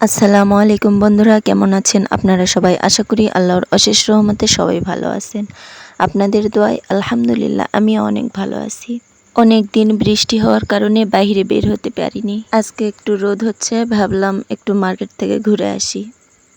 আসসালামু আলাইকুম বন্ধুরা, কেমন আছেন? আপনারা সবাই আশা করি আল্লাহর অশেষ রহমতে সবাই ভালো আছেন। আপনাদের দোয়ায় আলহামদুলিল্লাহ আমি অনেক ভালো আছি। অনেক দিন বৃষ্টি হওয়ার কারণে বাইরে বের হতে পারিনি। আজকে একটু রোদ হচ্ছে, ভাবলাম একটু মার্কেট থেকে ঘুরে আসি।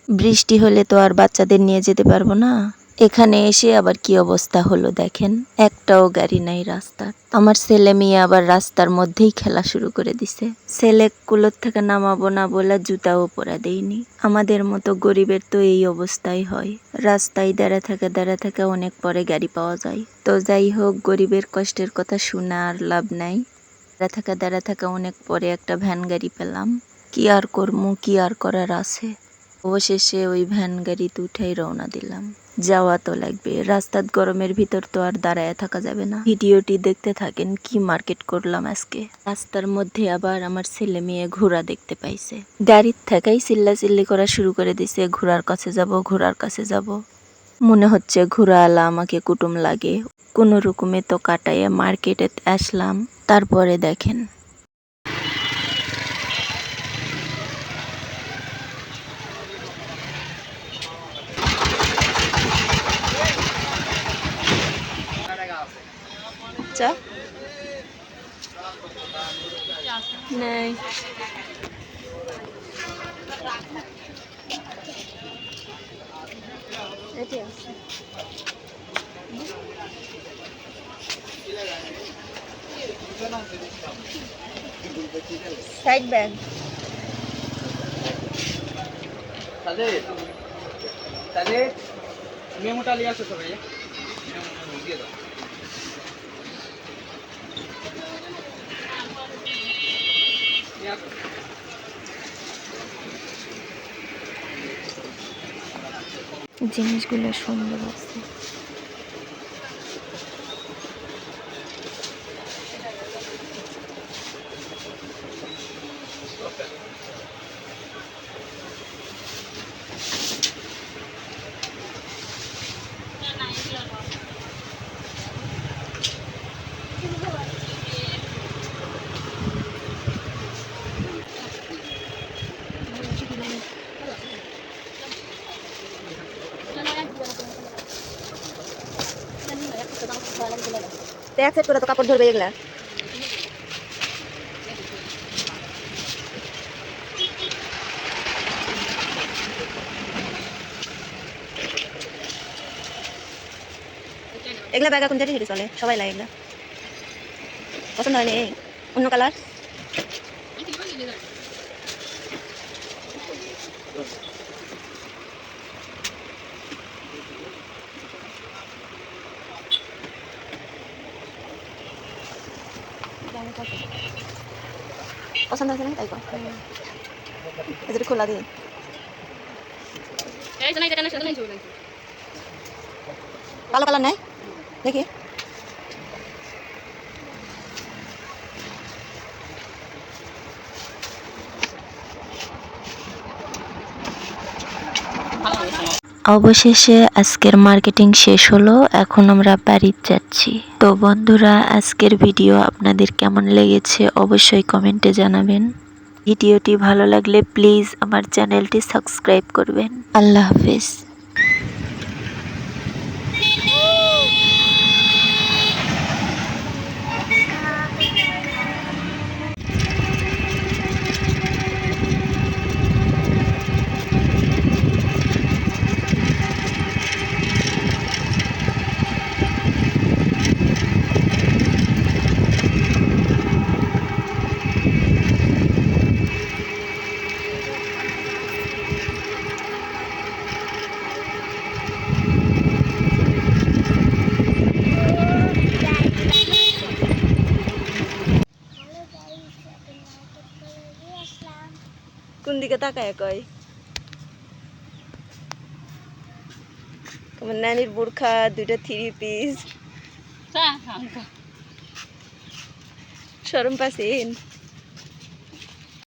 বৃষ্টি হলে তো আর বাচ্চাদের নিয়ে যেতে পারব না। এখানে এসে আবার কি অবস্থা হলো দেখেন? একটাও গাড়ি নাই রাস্তার। আমার ছেলে মেয়ে আবার রাস্তার মধ্যেই খেলা শুরু করে দিছে। ছেলে কুলোর থেকে নামাবো না বলে জুতাও পরা দেয়নি। আমাদের মতো গরিবের তো এই অবস্থাই হয়। রাস্তায় দাঁড়া থাকা দাঁড়া থাকা অনেক পরে গাড়ি পাওয়া যায়। তো যাই হোক, গরিবের কষ্টের কথা শোনা আর লাভ নাই। দাঁড়া থাকা দাঁড়া থাকা অনেক পরে একটা ভ্যান গাড়ি পেলাম। কি আর করমু, কি আর করার আছে? অবশেষে ওই ভ্যান গাড়িতে উঠাই রওনা দিলাম। যাওয়া তো লাগবে। রাস্তার গরমের ভিতর তো আর দাঁড়ায় থাকা যাবে না। ভিডিওটি দেখতে থাকেন কি মার্কেট করলাম আজকে। রাস্তার মধ্যে আবার আমার ছেলে মেয়ে ঘোড়া দেখতে পাইছে। গাড়ির থেকেই চিল্লা চিল্লি করা শুরু করে দিছে, ঘোড়ার কাছে যাব, ঘোড়ার কাছে যাব। মনে হচ্ছে ঘোরা ঘোড়াওয়ালা আমাকে কুটুম লাগে। কোনো রকমে তো কাটাইয়ে মার্কেটে আসলাম। তারপরে দেখেন চা নেই এটি আছে সাইড ব্যাগ তাহলে তাহলে মেমোটা নিয়ে আসো সবাই দিয়ে দাও জিনিসগুলো সুন্দর আছে। তো এক সেট করে তো কাপড় ধরবে এগুলা এগুলা ব্যাগ এখন যেটি হেঁটে চলে? সবাই লাগে এগুলা। পছন্দ হয়নি? অন্য কালার? পছন্দ হয়েছে না তাই যেটা খোলা দিয়ে কালো কালার নেই দেখি অবশেষে আজকের মার্কেটিং শেষ হলো, এখন আমরা বাড়ি যাচ্ছি। তো বন্ধুরা, আজকের ভিডিও আপনাদের কেমন লেগেছে অবশ্যই কমেন্টে জানাবেন। ভিডিওটি ভালো লাগলে প্লিজ আমার চ্যানেলটি সাবস্ক্রাইব করবেন। আল্লাহ হাফেজ। কোন দিকে তাকায় কয়? তোমার নানির বোরখা দুইটা থ্রি পিস সরম পাসিন